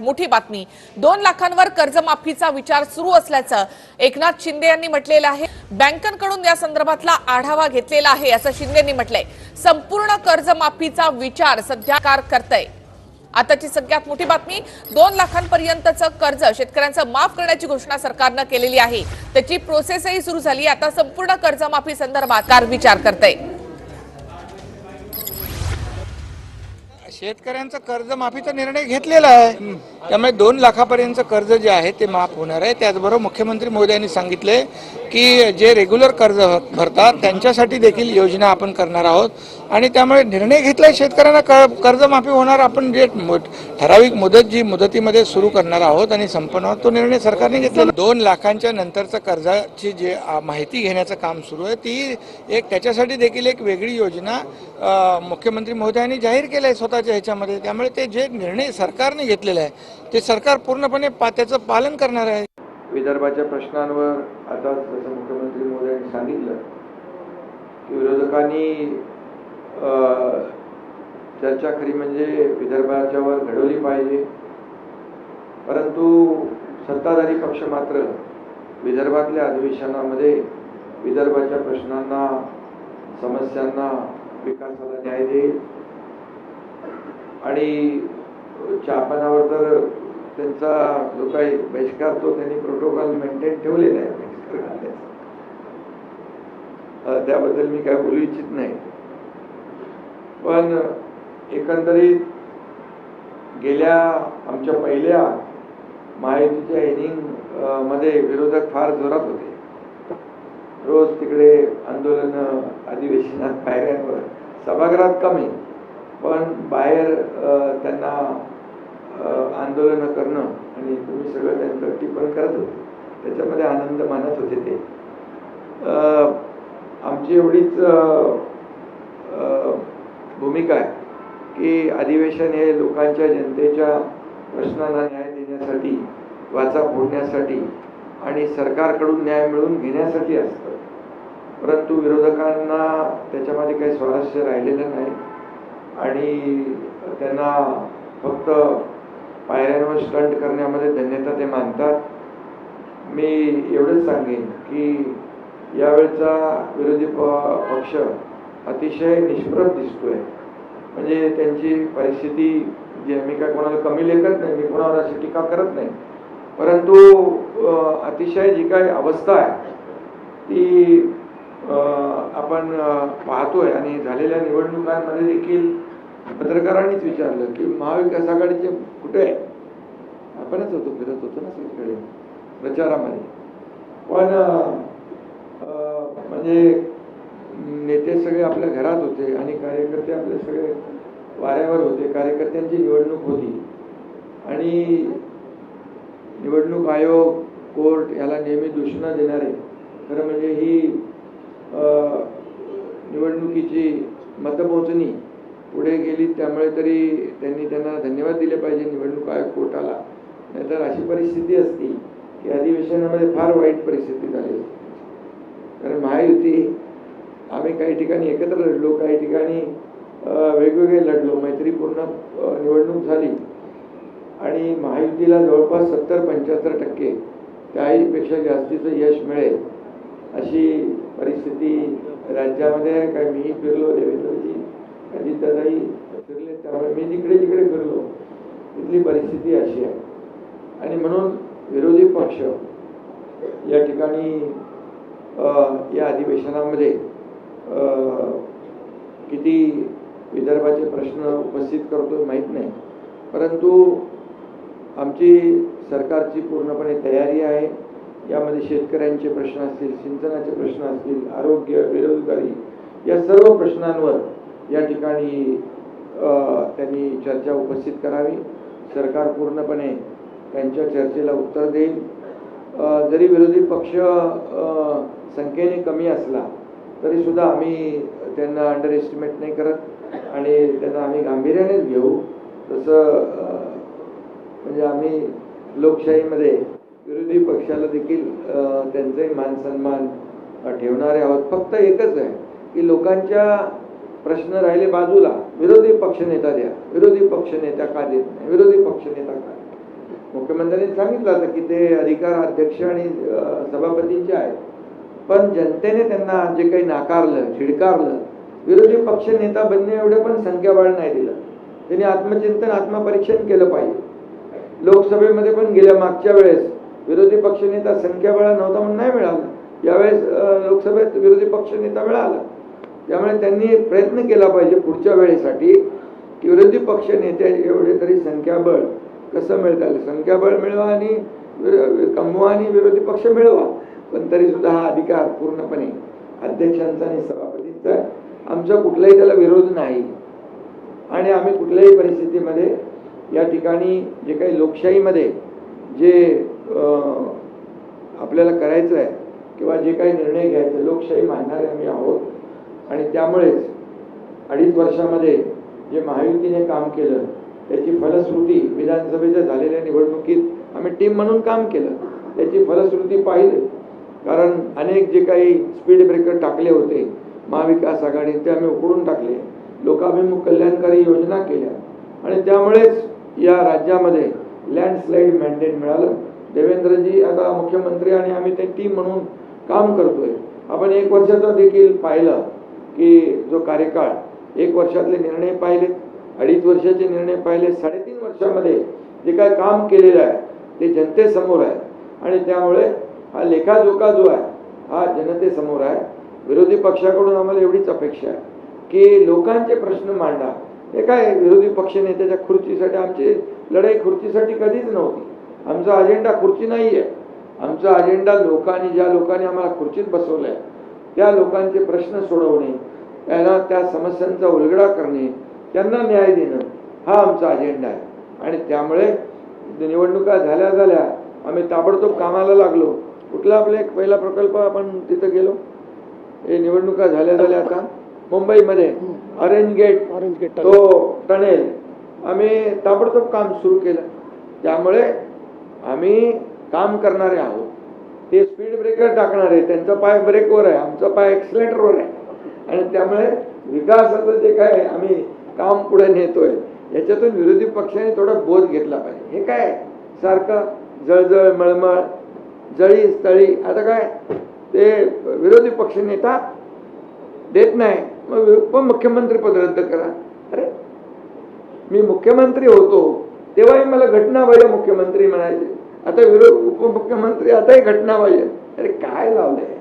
मोठी बातमी. दोन लाखांवर कर्जमाफीचा विचार सुरू असल्याचं एकनाथ शिंदे यांनी म्हटलेलं आहे. बँकांकडून या संदर्भातला आढावा घेतलेला आहे असं शिंदे यांनी म्हटलंय. संपूर्ण कर्जमाफीचा विचार सध्या कार करतय. आताची सगळ्यात मोठी बातमी दोन लाखांपर्यंतचं कर्ज शेतकऱ्यांचं माफ करण्याची घोषणा सरकारनं केलेली आहे. त्याची प्रोसेसही सुरू झाली आता संपूर्ण कर्जमाफी संदर्भात कार विचार करतय. शेतकऱ्यांचं कर्जमाफीचा निर्णय घेतलेला आहे. त्यामुळे दोन लाखापर्यंतचं कर्ज जे आहे ते माफ होणार आहे. त्याचबरोबर मुख्यमंत्री मोदयांनी सांगितले की जे रेग्युलर कर्ज भरतात त्यांच्यासाठी देखील योजना आपण करणार आहोत. आणि त्यामुळे निर्णय घेतलाय शेतकऱ्यांना क- कर्जमाफी होणार आपण जे ठराविक मुदत जी मुदतीमध्ये सुरू करणार आहोत आणि संपणार तो निर्णय सरकारने घेतला दोन लाखांच्या नंतरचं कर्जाची जे माहिती घेण्याचं काम सुरू आहे ती एक त्याच्यासाठी देखील एक वेगळी योजना मुख्यमंत्री महोदयांनी जाहीर केलं आहे स्वतःच्या ह्याच्यामध्ये. त्यामुळे ते जे निर्णय सरकारने घेतलेला आहे ते सरकार पूर्णपणे त्याचं पालन करणार आहे. विदर्भाच्या प्रश्नांवर आता जसं मुख्यमंत्री मोदयांनी सांगितलं की विरोधकांनी चर्चा खरी म्हणजे विदर्भाच्यावर घडवली पाहिजे. परंतु सत्ताधारी पक्ष मात्र विदर्भातल्या अधिवेशनामध्ये विदर्भाच्या प्रश्नांना समस्यांना विकासाला न्याय देईल. आणि चहापानावर तर त्यांचा जो काही बहिष्कार तो त्यांनी प्रोटोकॉल मेंटेन ठेवलेला आहे. बहिष्कार त्याबद्दल मी काय बोलू इच्छित नाही. पण एकंदरीत गेल्या आमच्या पहिल्या महायुतीच्या इनिंगमध्ये विरोधक फार जोरात होते. रोज तिकडे आंदोलन अधिवेशनात पायऱ्यांवर सभागृहात कमी. पण बाहेर त्यांना आंदोलनं करणं आणि तुम्ही सगळं त्यांचं टिप्पण करत होते. त्याच्यामध्ये आनंद मानत होते ते. आमची एवढीच भूमिका आहे की अधिवेशन हे लोकांच्या जनतेच्या प्रश्नांना न्याय देण्यासाठी वाचा फोडण्यासाठी आणि सरकारकडून न्याय मिळवून घेण्यासाठी असतं. परंतु विरोधकांना त्याच्यामध्ये काही स्वारस्य राहिलेलं नाही आणि त्यांना फक्त पायऱ्यांवर स्टंट करण्यामध्ये धन्यता ते मानतात. मी एवढंच सांगेन की यावेळचा विरोधी प पक्ष अतिशय निष्प्रभ दिसतोय. म्हणजे त्यांची परिस्थिती जी मी काय कोणाला कमी लेखत नाही मी कोणावर अशी टीका करत नाही. परंतु अतिशय जी काय अवस्था आहे ती आपण पाहतोय आणि झालेल्या निवडणुकांमध्ये देखील पत्रकारांनीच विचारलं की महाविकास आघाडीचे कुठे आहे? आपणच होतो फिरत होतो ना सगळीकडे प्रचारामध्ये. पण म्हणजे नेते सगळे आपल्या घरात होते आणि कार्यकर्ते आपले सगळे वाऱ्यावर होते. कार्यकर्त्यांची निवडणूक होती. आणि निवडणूक आयोग कोर्ट याला नेहमी दूषणा देणारे. खरं म्हणजे ही निवडणुकीची मतमोजणी पुढे गेली त्यामुळे तरी त्यांनी त्यांना धन्यवाद दिले पाहिजे निवडणूक आयोग कोर्टाला. नाहीतर अशी परिस्थिती असती की अधिवेशनामध्ये फार वाईट परिस्थिती झाली कारण महायुती आम्ही काही ठिकाणी एकत्र लढलो काही ठिकाणी वेगवेगळे लढलो मैत्रीपूर्ण निवडणूक झाली. आणि महायुतीला जवळपास सत्तर पंच्याहत्तर टक्के त्याहीपेक्षा जास्तीचं यश मिळेल अशी परिस्थिती राज्यामध्ये काय मीही फिरलो देवेंद्रजी अजितदादाही फिरले त्यामुळे मी जिकडे जिकडे फिरलो. तिथली परिस्थिती अशी आहे. आणि म्हणून विरोधी पक्ष या ठिकाणी या अधिवेशनामध्ये किती विदर्भाचे प्रश्न उपस्थित करतो माहीत नाही. परंतु आमची सरकारची पूर्णपणे तयारी आहे. यामध्ये शेतकऱ्यांचे प्रश्न असतील सिंचनाचे प्रश्न असतील आरोग्य बेरोजगारी या सर्व प्रश्नांवर या ठिकाणी त्यांनी चर्चा उपस्थित करावी. सरकार पूर्णपणे त्यांच्या चर्चेला उत्तर देईल जरी विरोधी पक्ष संख्येने कमी असला तरी सुद्धा आम्ही त्यांना अंडर एस्टिमेट नाही करत आणि त्यांना आम्ही गांभीर्यानेच घेऊ. तसं म्हणजे आम्ही लोकशाहीमध्ये विरोधी पक्षाला देखील त्यांचाही मान सन्मान ठेवणारे आहोत. फक्त एकच आहे की लोकांच्या प्रश्न राहिले बाजूला. विरोधी पक्षनेता द्या. विरोधी पक्षनेता का देत नाही? विरोधी पक्षनेता का मुख्यमंत्र्यांनी सांगितलं होतं की ते अधिकार अध्यक्ष आणि सभापतींचे आहेत. पण जनतेने त्यांना जे काही नाकारलं झिडकारलं विरोधी पक्ष नेता बनणे एवढं पण संख्याबळ नाही दिलं. त्यांनी आत्मचिंतन आत्मपरीक्षण केलं पाहिजे. लोकसभेमध्ये पण गेल्या मागच्या वेळेस विरोधी पक्षनेता संख्याबळ नव्हता म्हणून नाही मिळाला. यावेळेस लोकसभेत विरोधी पक्षनेता मिळाला. त्यामुळे त्यांनी प्रयत्न केला पाहिजे पुढच्या वेळेसाठी की विरोधी पक्ष नेते एवढे तरी संख्याबळ कसं मिळता? येईल संख्याबळ मिळवा आणि कमवा आणि विरोधी पक्ष मिळवा. पण तरी सुद्धा हा अधिकार पूर्णपणे अध्यक्षांचा आणि सभापतींचा आमचा कुठलाही त्याला विरोध नाही. आणि आम्ही कुठल्याही परिस्थितीमध्ये या ठिकाणी जे काही लोकशाहीमध्ये जे आपल्याला करायचं आहे किंवा जे काही निर्णय घ्यायचे लोकशाही मानणारे आम्ही आहोत. आणि त्यामुळेच अडीच वर्षामध्ये जे महायुतीने काम केलं त्याची फलश्रुती विधानसभेच्या झालेल्या निवडणुकीत आम्ही टीम म्हणून काम केलं. त्याची फलश्रुती पाहिली. कारण अनेक जे काही स्पीड ब्रेकर टाकले होते महाविकास आघाडी ते आम्ही उकडून टाकले. लोकाभिमुख कल्याणकारी योजना केल्या. आणि त्यामुळेच या राज्यामध्ये लँडस्लाईड मॅन्डेट मिळालं. देवेंद्रजी आता मुख्यमंत्री आणि आम्ही ते टीम म्हणून काम करतोय. आपण एक वर्षाचा देखील पाहिलं की जो कार्यकाळ एक वर्षातले निर्णय पाहिलेत. अडीच वर्षाचे निर्णय पाहिले साडेतीन वर्षामध्ये जे काय काम केलेलं आहे ते जनतेसमोर आहे. आणि त्यामुळे हा लेखाजोखा जो आहे हा जनतेसमोर आहे. विरोधी पक्षाकडून आम्हाला एवढीच अपेक्षा आहे की लोकांचे प्रश्न मांडा. हे काय विरोधी पक्ष नेत्याच्या खुर्चीसाठी आमची लढाई खुर्चीसाठी कधीच नव्हती. आमचा अजेंडा खुर्ची नाही आहे आमचा अजेंडा लोकांनी ज्या लोकांनी आम्हाला खुर्चीत बसवलं आहे त्या लोकांचे प्रश्न सोडवणे त्यांना त्या समस्यांचा उलगडा करणे त्यांना न्याय देणं हा आमचा अजेंडा आहे. आणि त्यामुळे निवडणुका झाल्या झाल्या आम्ही ताबडतोब कामाला लागलो. कुठला आपला एक पहिला प्रकल्प आपण तिथं गेलो? हे निवडणुका झाल्या झाल्या आता. मुंबईमध्ये ऑरेंज गेट ऑरेंज गेट तो टनेल आम्ही ताबडतोब काम सुरू केलं. त्यामुळे आम्ही काम करणारे आहोत. ते स्पीड ब्रेकर टाकणारे त्यांचा पाय ब्रेकवर आहे आमचा पाय एक्सिलेटरवर आहे. आणि त्यामुळे विकासाचं जे काय आम्ही काम पुढे नेतोय याच्यातून विरोधी पक्षाने थोडा बोध घेतला पाहिजे. हे काय सारखं जळजळ मळमळ जळी स्थळी आता काय? ते विरोधी पक्ष नेता देत नाही मग उपमुख्यमंत्री पद रद्द करा. अरे मी मुख्यमंत्री होतो तेव्हाही मला घटनाबाह्य मुख्यमंत्री म्हणायचे. आता विरोध उपमुख्यमंत्री आताही घटनाबाह्य अरे काय लावलंय?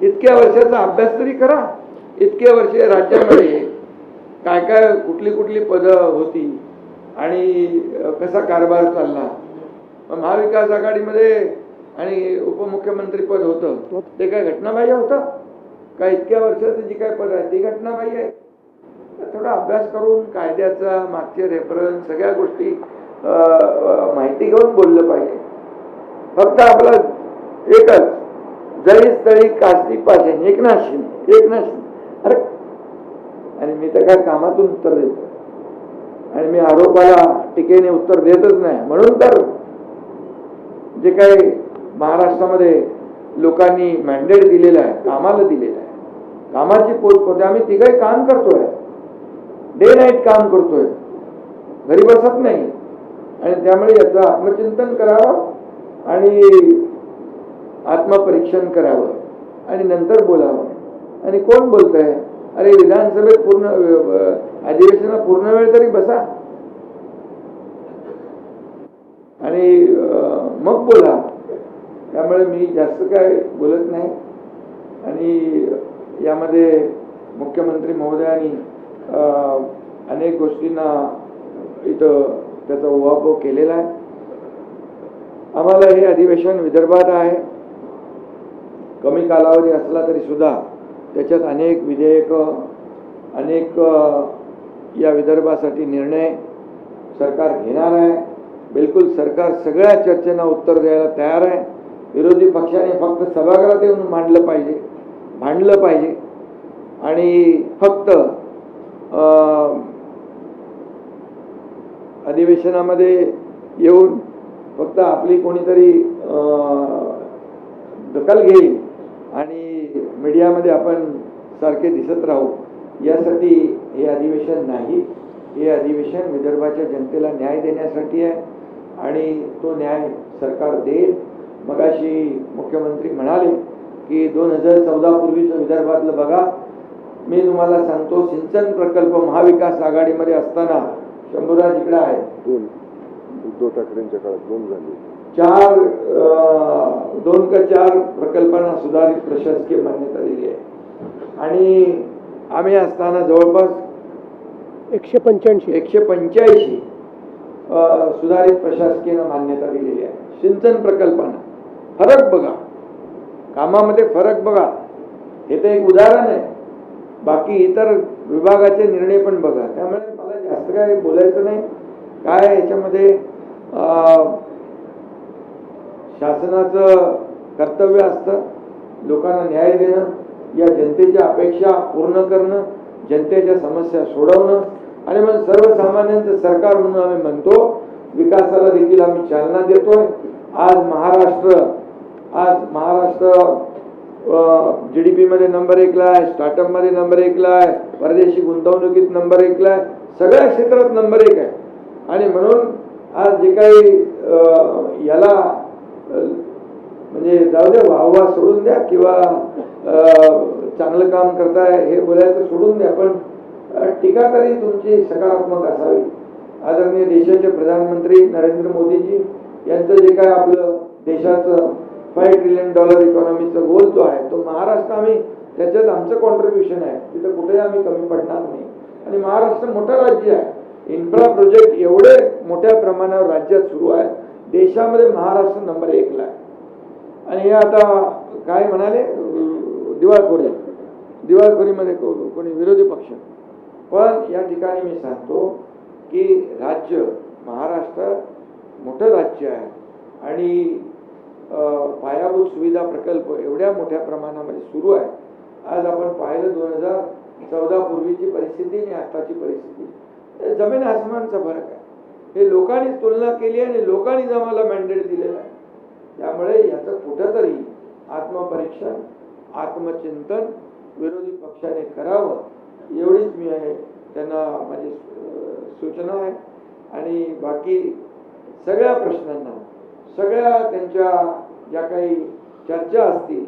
इतक्या वर्षाचा अभ्यास तरी करा. इतक्या वर्ष राज्यामध्ये काय काय कुठली कुठली पदं होती आणि कसा कारभार चालला? महाविकास आघाडीमध्ये आणि उपमुख्यमंत्री पद होतं ते काय घटनाबाह्य होतं? का इतक्या वर्षाचं जी काय पद आहे ती घटनाबाह्य आहे थोडा अभ्यास करून कायद्याचा मागचे रेफरन्स सगळ्या गोष्टी माहिती घेऊन बोललं पाहिजे. फक्त आपलं एकच जळी तळी कास्ती पाहिजे एक शिंदे एक शिंदे. अरे आणि मी तर काय कामातून उत्तर देतो आणि मी आरोपाला टीकेने उत्तर देतच नाही. म्हणून तर जे काही महाराष्ट्रामध्ये लोकांनी मॅन्डेट दिलेलं आहे कामाला दिलेलं आहे कामाची पोच आम्ही तिघही काम करतोय. डे नाईट काम करतोय. घरी बसत नाही. आणि त्यामुळे याचं आत्मचिंतन करावं आणि आत्मपरीक्षण करावं आणि नंतर बोलावं. आणि कोण बोलतंय? अरे विधानसभेत पूर्ण अधिवेशनात पूर्ण वेळ तरी बसा. आणि मग बोला. त्यामुळे मी जास्त काय बोलत नाही. आणि यामध्ये मुख्यमंत्री महोदयांनी अनेक गोष्टींना इथं त्याचा उहापोह केलेला आहे. आम्हाला हे अधिवेशन विदर्भात आहे. कमी कालावधी असला तरी सुद्धा त्याच्यात अनेक विधेयकं अनेक या विदर्भासाठी निर्णय सरकार घेणार आहे. बिलकुल सरकार सगळ्या चर्चेना उत्तर द्यायला तयार आहे. विरोधी पक्षाने फक्त सभागृहात येऊन मांडलं पाहिजे भांडलं पाहिजे. आणि फक्त अधिवेशनामध्ये येऊन फक्त आपली कोणीतरी दखल घेईल आणि मीडियामध्ये आपण सारखे दिसत राहू यासाठी हे अधिवेशन नाही. हे अधिवेशन विदर्भाच्या जनतेला न्याय देण्यासाठी आहे आणि तो न्याय सरकार देईल. मगाशी मुख्यमंत्री म्हणाले की दोन हजार चौदा पूर्वीचं विदर्भातलं बघा. मी तुम्हाला सांगतो सिंचन प्रकल्प महाविकास आघाडीमध्ये असताना शंभूराज इकडे आहे दोन उद्धव ठाकरेंच्या काळात दोन झाले. चार दोन का चार प्रकल्पांना सुधारित प्रशासकीय मान्यता दिली आहे. आणि आम्ही असताना जवळपास एकशे पंच्याऐंशी. एकशे पंच्याऐंशी सुधारित प्रशासकीय मान्यता दिलेली आहे. सिंचन प्रकल्पांना फरक बघा. कामामध्ये फरक बघा. हे तर एक उदाहरण आहे. बाकी इतर विभागाचे निर्णय पण बघा. त्यामुळे मला जास्त काय बोलायचं नाही. काय याच्यामध्ये शासनाचं कर्तव्य असतं लोकांना न्याय देणं या जनतेच्या अपेक्षा पूर्ण करणं जनतेच्या समस्या सोडवणं आणि मग सर्वसामान्यांचं सरकार म्हणून आम्ही म्हणतो विकासाला देखील आम्ही चालना देतोय. आज महाराष्ट्र आज महाराष्ट्र जी डी पीमध्ये नंबर एकला आहे स्टार्टअपमध्ये नंबर एकला आहे परदेशी गुंतवणुकीत नंबर एकला आहे सगळ्या क्षेत्रात नंबर एक आहे. आणि म्हणून आज जे काही अं, याला म्हणजे जाऊ द्या वाहवा सोडून द्या किंवा चांगलं काम करताय हे बोलायचं सोडून द्या पण टीका तरी तुमची सकारात्मक असावी. आदरणीय देशाचे प्रधानमंत्री नरेंद्र मोदीजी यांचं जे काय आपलं देशाचं फाईव्ह ट्रिलियन डॉलर इकॉनॉमीचा गोल जो आहे तो महाराष्ट्र आम्ही त्याच्यात आमचं कॉन्ट्रीब्युशन आहे. तिथं कुठेही आम्ही कमी पडणार नाही. आणि महाराष्ट्र मोठं राज्य आहे. इन्फ्रा प्रोजेक्ट एवढे मोठ्या प्रमाणावर राज्यात सुरू आहे देशामध्ये महाराष्ट्र नंबर एकला आहे. आणि हे आता काय म्हणाले? दिवाळखोरी. दिवाळखोरीमध्ये कोणी विरोधी पक्ष. पण या ठिकाणी मी सांगतो की राज्य महाराष्ट्र मोठं राज्य आहे. आणि पायाभूत सुविधा प्रकल्प एवढ्या मोठ्या प्रमाणामध्ये सुरू आहे. आज आपण पाहिलं दोन हजार चौदा पूर्वीची परिस्थिती आणि आताची परिस्थिती. जमीन आसमानचा फरक आहे. हे लोकांनी तुलना केली आहे आणि लोकांनीच आम्हाला मॅन्डेट दिलेलं आहे. त्यामुळे याचं कुठंतरी आत्मपरीक्षण आत्मचिंतन विरोधी पक्षाने करावं एवढीच मी आहे त्यांना माझी सूचना आहे. आणि बाकी सगळ्या प्रश्नांना सगळ्या त्यांच्या ज्या काही चर्चा असतील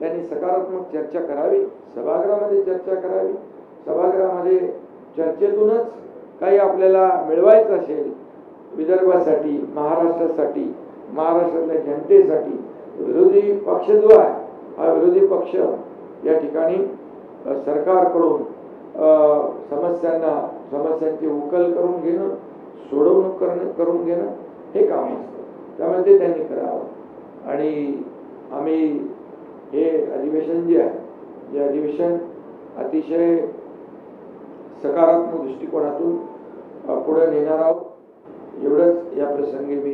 त्यांनी सकारात्मक चर्चा करावी सभागृहामध्ये चर्चा करावी. सभागृहामध्ये चर्चेतूनच काही आपल्याला मिळवायचं असेल विदर्भासाठी महाराष्ट्रासाठी महाराष्ट्रातल्या जनतेसाठी विरोधी पक्ष जो आहे हा विरोधी पक्ष या ठिकाणी सरकारकडून समस्यांना समस्यांची उकल करून घेणं सोडवणूक करणं करून घेणं हे काम असतं. त्यामुळे ते त्यांनी करावं. आणि आम्ही हे अधिवेशन जे आहे जे अधिवेशन अतिशय सकारात्मक दृष्टिकोनातून पुढे नेणार आहोत. एवढंच. या प्रसंगी मी